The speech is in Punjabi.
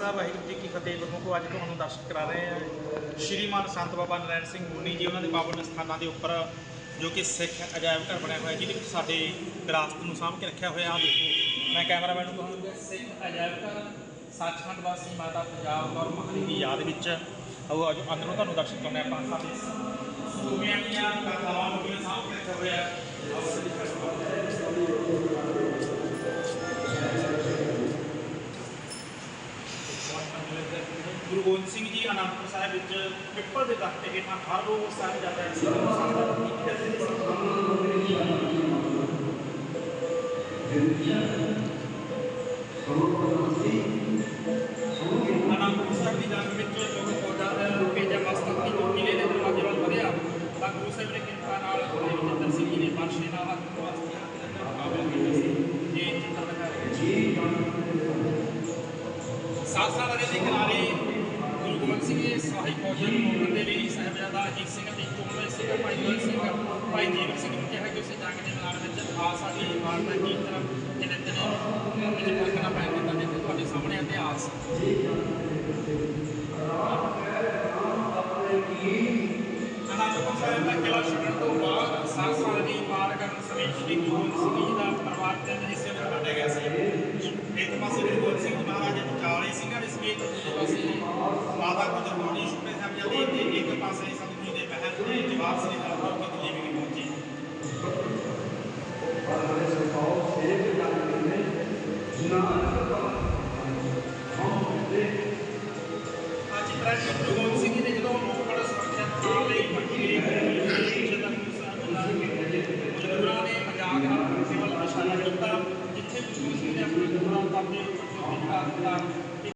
ਖਾਲਸਾ ਵਾਹਿਗੁਰੂ ਜੀ ਕੀ ਫਤਿਹ। ਗੁਰਮੁਖੋ ਅੱਜ ਤੁਹਾਨੂੰ ਦਰਸ਼ਨ ਕਰਾ ਰਹੇ ਹਾਂ। ਸ਼੍ਰੀਮਾਨ ਸੰਤ ਬਾਬਾ ਨਰੈਣ ਸਿੰਘ ਮੁੰਨੀ ਜੀ, ਉਹਨਾਂ ਦੇ ਪਾਵਨ ਸਥਾਨਾਂ ਦੇ ਉੱਪਰ, ਜੋ ਕਿ ਸਿੱਖ ਅਜਾਇਬ ਘਰ ਬਣਿਆ ਹੋਇਆ, ਜਿਹਦੇ ਵਿੱਚ ਸਾਡੇ ਵਿਰਾਸਤ ਨੂੰ ਸਾਂਭ ਕੇ ਰੱਖਿਆ ਹੋਇਆ। ਆ ਦੇਖੋ, ਮੈਂ ਕੈਮਰਾਮੈਨ ਨੂੰ ਕਹਾਂਗਾ, ਸਿੱਖ ਅਜਾਇਬ ਘਰ ਸੱਚਖੰਡ ਵਾਸੀ ਮਾਤਾ ਪੰਜਾਬ ਔਰ ਮਹਾਰਾਣੀ ਦੀ ਯਾਦ ਵਿੱਚ। ਉਹ ਅੱਜ ਅੰਦਰੋਂ ਤੁਹਾਨੂੰ ਦਰਸ਼ਨ ਕਰਾਉਂਦੇ ਆਪਾਂ। ਸਾਡੇ ਸੂਮਿਆਂ ਦੀਆਂ, ਕਥਾਵਾਂ ਨੂੰ ਸਾਂਭ ਗੁਰੂ ਗੋਬਿੰਦ ਸਿੰਘ ਜੀ, ਅਨੰਦਪੁਰ ਸਾਹਿਬ ਵਿੱਚ ਪਿੱਪਲ ਦੇ ਦਰਖਤ ਹੇਠਾਂ ਹਰ ਰੋਜ਼ ਸਾਹਿਬ ਜਾਂਦਾ ਹੈ ਸਿੰਘ ਨੂੰ ਸੰਗਤ ਦੀ ਅਨੰਦਪੁਰ ਸਾਹਿਬ ਦੀ ਜੰਗ ਵਿੱਚ ਜਦੋਂ ਫੌਜਾਂ ਦੇ ਪੇਜਾ ਮਸਤਕ ਦੀ ਕਿਲੇ ਦੇ ਦਰਵਾਜ਼ੇ ਵੱਲ ਵਧਿਆ ਤਾਂ ਗੁਰੂ ਸਾਹਿਬ ਨੇ ਕਿਰਪਾ ਨਾਲ ਗੁਰੂ ਰਜਿੰਦਰ ਸਿੰਘ ਜੀ ਨੇ ਬਾਦਸ਼ਾਹ ਨਾਲ ਹੱਥ ਨੂੰ ਕਾਬਲ ਕੀਤਾ ਸੀ ਇਹ ਚਿੱਤਰ ਦਿਖਾ ਰਹੇ ਸਾਸਾ ਨਦੀ ਦੇ ਕਿਨਾਰੇ ਗੁਰੂ ਸਿੰਘ ਜੀ ਸਹਾਈ ਫੌਜਾਂ ਨੂੰ ਮੋੜਨ ਦੇ ਲਈ ਸਾਹਿਬਜ਼ਾਦਾ ਅਜੀਤ ਸਿੰਘ ਅਤੇ ਚੋਣਵੇਂ ਸਿੰਘ ਭਾਈ ਗੋਬਿੰਦ ਸਿੰਘ ਭਾਈ ਜੀਵਨ ਸਿੰਘ ਨੂੰ ਕਿਹਾ ਕਿ ਉਸੇ ਜੰਗ ਦੇ ਮੈਦਾਨ ਵਿੱਚ ਖਾਲਸਾ ਦੀ ਇਮਾਰਤ ਦੀ ਤਰਫ ਜਿਹੜੇ ਦਿਨ ਵਿੱਚ ਫਰਕਣਾ ਪੈ ਜਾਂਦਾ ਦੇਖੋ ਤੁਹਾਡੇ ਸਾਹਮਣੇ ਇਤਿਹਾਸ ਅਨੰਦਪੁਰ ਸਾਹਿਬ ਦਾ ਕਿਲਾ ਛੱਡਣ ਤੋਂ ਬਾਅਦ ਸਾਸਾ ਨਦੀ ਪਾਰ ਕਰਨ ਸਮੇਂ ਸ਼੍ਰੀ ਗੁਰੂ ਸਿੰਘ ਜੀ ਦਾ ਪਰਿਵਾਰ ਤਿੰਨ ਹਿੱਸੇ ਵਿੱਚ ਵੰਡਿਆ ਗਿਆ ਸੀ ਇੱਕ ਪਾਸੇ ਗੁਰੂ ਸਿੰਘ ਮਹਾਰਾਜ ਦੇ 40 ਸਿੰਘਾਂ ਦੇ ਸਮੇਤ बाहर से निकाल रहा हूँ दिल्ली में पहुंची ਅੱਜ ਪ੍ਰਾਈਮ ਗੋਬਿੰਦ ਸਿੰਘ ਜੀ ਨੇ ਜਦੋਂ ਮੋਕੜਾ ਸੁਰੱਖਿਆ ਦੇ ਲਈ ਮੰਗੀ ਉਹਨਾਂ ਨੇ ਮਜ਼ਾਕ ਨਾਲ ਪ੍ਰਿੰਸੀਪਲ ਨਿਸ਼ਾਨਾ ਕੀਤਾ ਜਿੱਥੇ ਗੁਰੂ ਸਿੰਘ ਨੇ ਆਪਣੀ ਗੁਰਨਾਮ ਕਰਦੇ ਦਿੱਤਾ